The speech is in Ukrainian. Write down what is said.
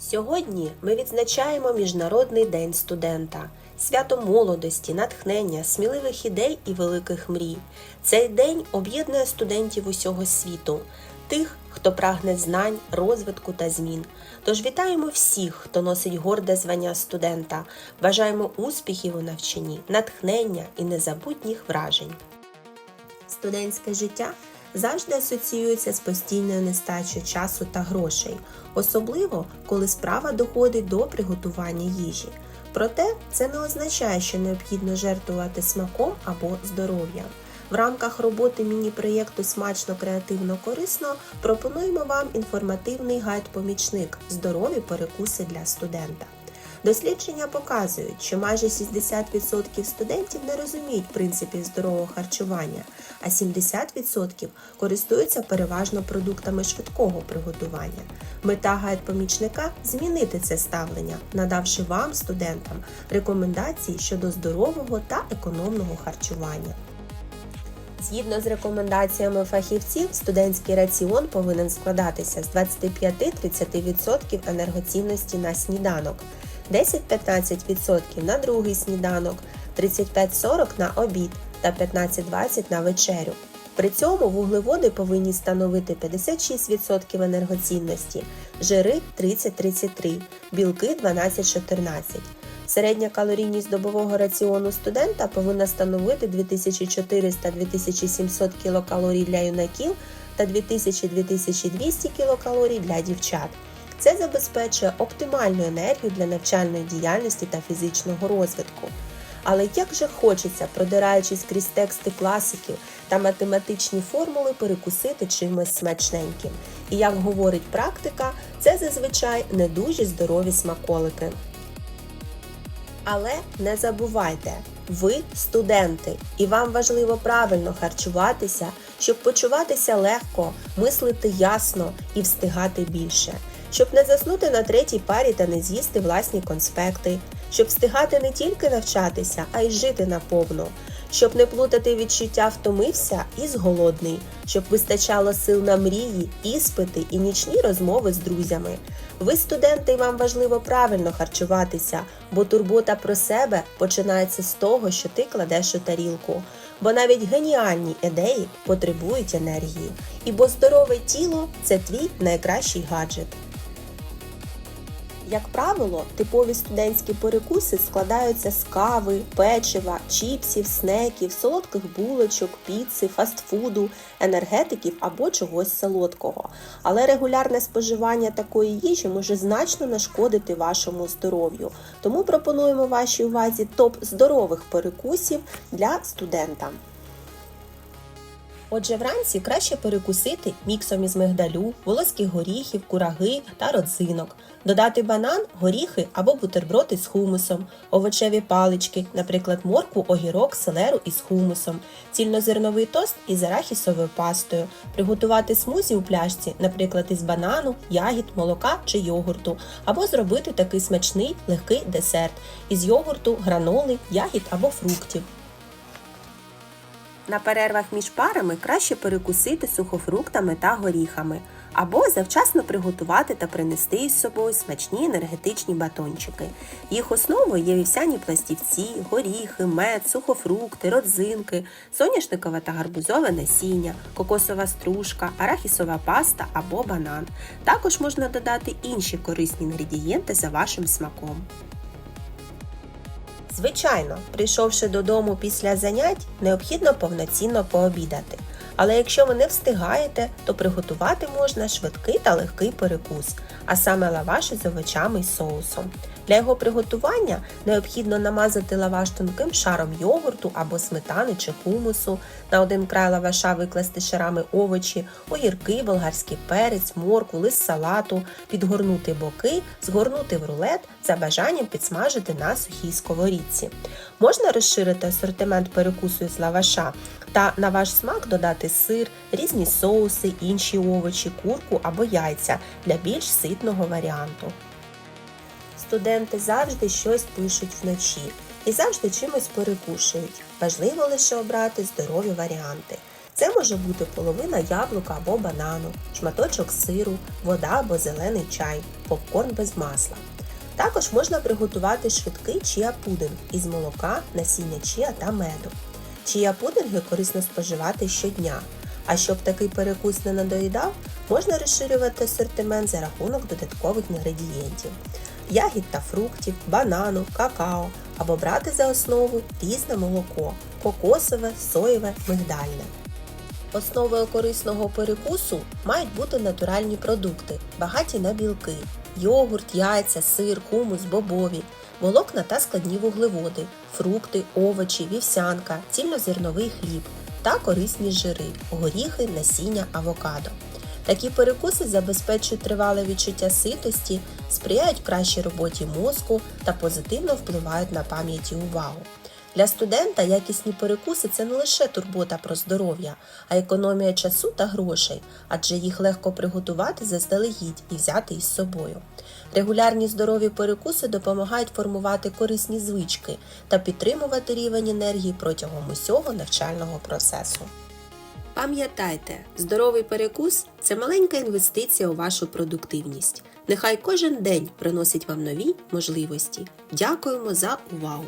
Сьогодні ми відзначаємо Міжнародний день студента, свято молодості, натхнення, сміливих ідей і великих мрій. Цей день об'єднує студентів усього світу, тих, хто прагне знань, розвитку та змін. Тож вітаємо всіх, хто носить горде звання студента, бажаємо успіхів у навчанні, натхнення і незабутніх вражень. Студентське життя завжди асоціюється з постійною нестачею часу та грошей, особливо коли справа доходить до приготування їжі. Проте це не означає, що необхідно жертвувати смаком або здоров'ям. В рамках роботи міні-проєкту Смачно, креативно, корисно пропонуємо вам інформативний гайд-помічник Здорові перекуси для студента. Дослідження показують, що майже 60% студентів не розуміють принципів здорового харчування, а 70% користуються переважно продуктами швидкого приготування. Мета гайд-помічника змінити це ставлення, надавши вам, студентам, рекомендації щодо здорового та економного харчування. Згідно з рекомендаціями фахівців, студентський раціон повинен складатися з 25-30% енергоцінності на сніданок, 10-15% на другий сніданок, 35-40% на обід та 15-20% на вечерю. При цьому вуглеводи повинні становити 56% енергоцінності, жири 30-33, білки 12-14. Середня калорійність добового раціону студента повинна становити 2400-2700 кілокалорій для юнаків та 2000-2200 кілокалорій для дівчат. Це забезпечує оптимальну енергію для навчальної діяльності та фізичного розвитку. Але як же хочеться, продираючись крізь тексти класиків та математичні формули, перекусити чимось смачненьким. І як говорить практика, це зазвичай не дуже здорові смаколики. Але не забувайте, ви студенти, і вам важливо правильно харчуватися, щоб почуватися легко, мислити ясно і встигати більше, щоб не заснути на третій парі та не з'їсти власні конспекти, щоб встигати не тільки навчатися, а й жити наповну, щоб не плутати відчуття втомився і зголодний, щоб вистачало сил на мрії, іспити і нічні розмови з друзями. Ви студенти, і вам важливо правильно харчуватися, бо турбота про себе починається з того, що ти кладеш у тарілку. Бо навіть геніальні ідеї потребують енергії. І бо здорове тіло це твій найкращий гаджет. Як правило, типові студентські перекуси складаються з кави, печива, чіпсів, снеків, солодких булочок, піци, фастфуду, енергетиків або чогось солодкого. Але регулярне споживання такої їжі може значно нашкодити вашому здоров'ю. Тому пропонуємо вашій увазі топ здорових перекусів для студента. Отже, вранці краще перекусити міксом із мигдалю, волоських горіхів, кураги та родзинок, додати банан, горіхи або бутерброди з хумусом, овочеві палички, наприклад, моркву, огірок, селеру із хумусом, цільнозерновий тост із арахісовою пастою, приготувати смузі у пляшці, наприклад, із банану, ягід, молока чи йогурту, або зробити такий смачний легкий десерт із йогурту, граноли, ягід або фруктів. На перервах між парами краще перекусити сухофруктами та горіхами, або завчасно приготувати та принести із собою смачні енергетичні батончики. Їх основою є вівсяні пластівці, горіхи, мед, сухофрукти, родзинки, соняшникове та гарбузове насіння, кокосова стружка, арахісова паста або банан. Також можна додати інші корисні інгредієнти за вашим смаком. Звичайно, прийшовши додому після занять, необхідно повноцінно пообідати. Але якщо ви не встигаєте, то приготувати можна швидкий та легкий перекус, а саме лаваш із овочами й соусом. Для його приготування необхідно намазати лаваш тонким шаром йогурту або сметани чи хумусу, на один край лаваша викласти шарами овочі, огірки, болгарський перець, морку, лист салату, підгорнути боки, згорнути в рулет, за бажанням підсмажити на сухій сковорідці. Можна розширити асортимент перекусу із лаваша та на ваш смак додати сир, різні соуси, інші овочі, курку або яйця для більш ситного варіанту. Студенти завжди щось пишуть вночі і завжди чимось перекушують. Важливо лише обрати здорові варіанти. Це може бути половина яблука або банану, шматочок сиру, вода або зелений чай, попкорн без масла. Також можна приготувати швидкий чия-пудинг із молока, насіння чия та меду. Чия-пудинги корисно споживати щодня. А щоб такий перекус не надоїдав, можна розширювати асортимент за рахунок додаткових інгредієнтів ягід та фруктів, банану, какао або брати за основу різне молоко кокосове, соєве, мигдальне. Основою корисного перекусу мають бути натуральні продукти, багаті на білки, йогурт, яйця, сир, хумус, бобові, волокна та складні вуглеводи, фрукти, овочі, вівсянка, цільнозерновий хліб та корисні жири, горіхи, насіння, авокадо. Такі перекуси забезпечують тривале відчуття ситості, сприяють кращій роботі мозку та позитивно впливають на пам'ять і увагу. Для студента якісні перекуси це не лише турбота про здоров'я, а економія часу та грошей, адже їх легко приготувати заздалегідь і взяти із собою. Регулярні здорові перекуси допомагають формувати корисні звички та підтримувати рівень енергії протягом усього навчального процесу. Пам'ятайте, здоровий перекус це маленька інвестиція у вашу продуктивність. Нехай кожен день приносить вам нові можливості. Дякуємо за увагу!